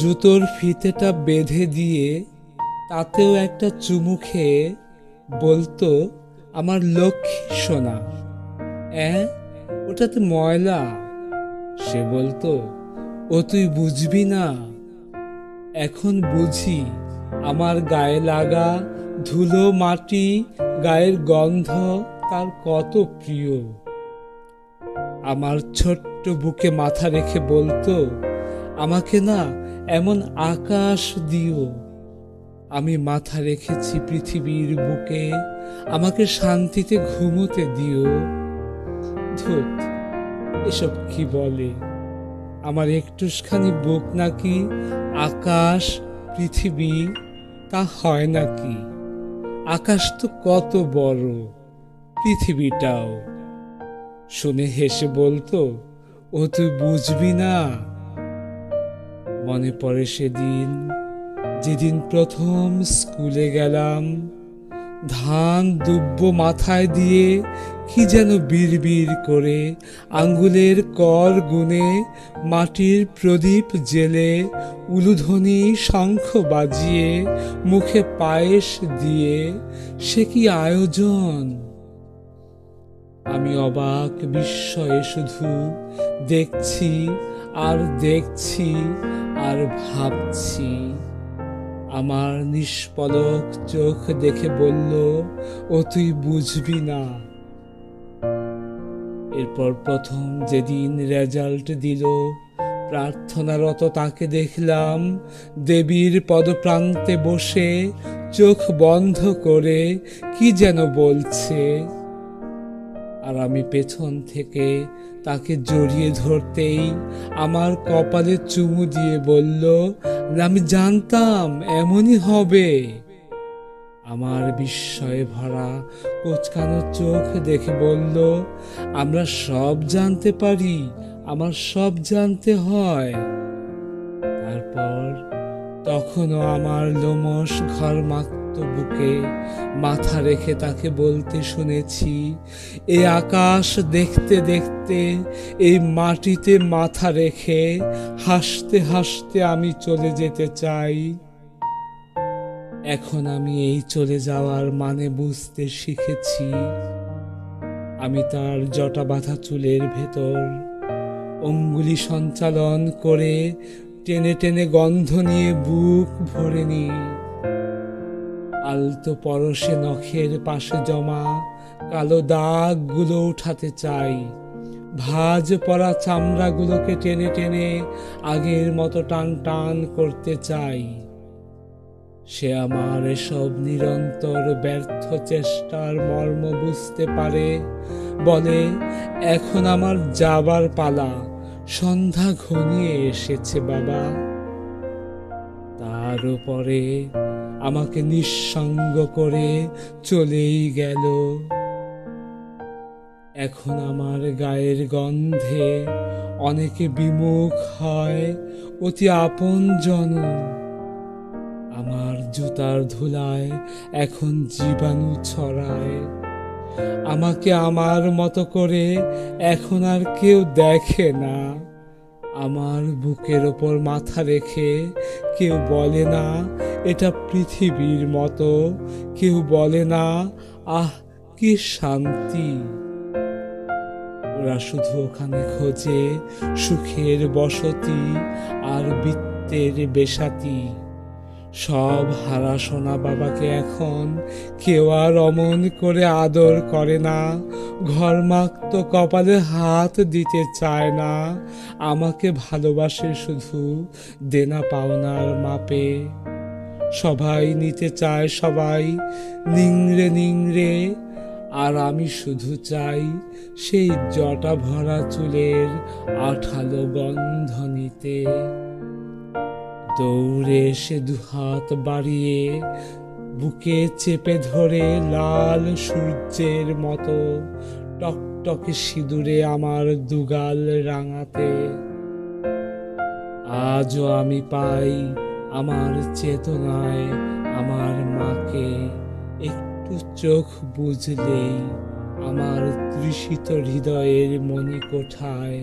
জুতোর ফিতেটা বেঁধে দিয়ে তাতেও একটা চুমু খেয়ে বলতো, আমার লক্ষ্মী সোনা। অ্যাঁ, ওটাতে ময়লা? সে বলতো, ও তুই বুঝবি না। এখন বুঝি আমার গায়ে লাগা ধুলো মাটি, গায়ের গন্ধ তার কত প্রিয়। আমার ছোট্ট বুকে মাথা রেখে বলতো, আমাকে না এমন আকাশ দিও। আমি মাথা রেখেছি পৃথিবীর বুকে, আমাকে শান্তিতে ঘুমোতে দিও। ধুত এসব কি বলে? আমার একটুখানি বুক নাকি আকাশ, পৃথিবী, তা হয় নাকি? আকাশ তো কত বড়, পৃথিবীটাও। শুনে হেসে বলতো, ও তুই বুঝবি না? মনে পড়ে সেদিন। যেদিন প্রথম স্কুলে গেলাম, ধান দুব্য মাথায় দিয়ে কি যেন বিড়বিড় করে আঙ্গুলের কর গুনে মাটির প্রদীপ জেলে উলুধ্বনি শঙ্খ বাজিয়ে মুখে পায়েস দিয়ে, সে কি আয়োজন? আমি অবাক বিস্ময়ে শুধু দেখছি আর দেখছি আর ভাবছি। আমার নিষ্পলক চোখ দেখে বলল, ও তুই বুঝবি না। এরপর প্রথম যেদিন রেজাল্ট দিল, প্রার্থনারত তাকে দেখলাম দেবীর পদপ্রান্তে বসে চোখ বন্ধ করে কি যেন বলছে। আর আমি পেছন থেকে তাকে জড়িয়ে ধরতেই আমার কপালে চুমু দিয়ে বলল, আমি জানতাম এমনই হবে। আমার বিস্ময়ে ভরা কোচকানো চোখ দেখে বলল, আমরা সব জানতে পারি, আমার সব জানতে হয়। তারপর তখনও আমার লোমস ঘর মাত্র বুকে মাথা রেখে তাকে বলতে শুনেছি এই আকাশ দেখতে দেখতে, এই মাটিতে মাথা রেখে হাসতে হাসতে আমি চলে যেতে চাই। এখন আমি এই চলে যাওয়ার মানে বুঝতে শিখেছি। আমি তার জটা বাঁধা চুলের ভেতর অঙ্গুলি সঞ্চালন করে টেনে টেনে গন্ধ নিয়ে বুক ভরে নিই। আলতো পরশে নখের পাশে জমা, কালো দাগগুলো উঠাতে চাই। ভাজ পড়া চামড়াগুলোকে টেনে টেনে আগের মতো টান টান করতে চাই। সে আমার এসব নিরন্তর ব্যর্থ চেষ্টার মর্ম বুঝতে পারে। বলে, এখন আমার যাবার পালা। সন্ধ্যা ঘনিয়ে এসেছে বাবা। তার উপরে আমাকে নিঃসঙ্গ করে চলেই গেল। এখন আমার গায়ের গন্ধে অনেকে বিমুখ হয়, অতি আপন জন আমার জুতার ধুলায় এখন জীবাণু ছড়ায়। আমাকে আমার মতো করে এখন আর কেউ দেখে না। আমার বুকের ওপর মাথা রেখে কেউ বলে না এটা পৃথিবীর মতো। কেউ বলে না, আহ, কি শান্তি। ওরা শুধু ওখানে খোঁজে সুখের বসতি আর বৃত্তের বেসাতি। সব হারা সোনা বাবাকে এখন কেউ আর অমন করে আদর করে না। ঘরমাক্ত কপালে হাত দিতে চায় না। আমাকে ভালোবাসে শুধু দেনা পাওনার মাপে। সবাই নিতে চায় সবাই। নিংড়ে নিংড়ে। আর আমি শুধু চাই সেই জটা ভরা চুলের আঠালো গন্ধ নিতে। দৌড়ে এসে দুহাত বাড়িয়ে, বুকে চেপে ধরে লাল সূর্যের মতো টকটকে সিঁদুরে আমার দুগাল রাঙাতে। আজও আমি পাই আমার চেতনায় আমার মাকে একটু চোখ বুঝলেই আমার তৃষিত হৃদয়ের মণিকোঠায়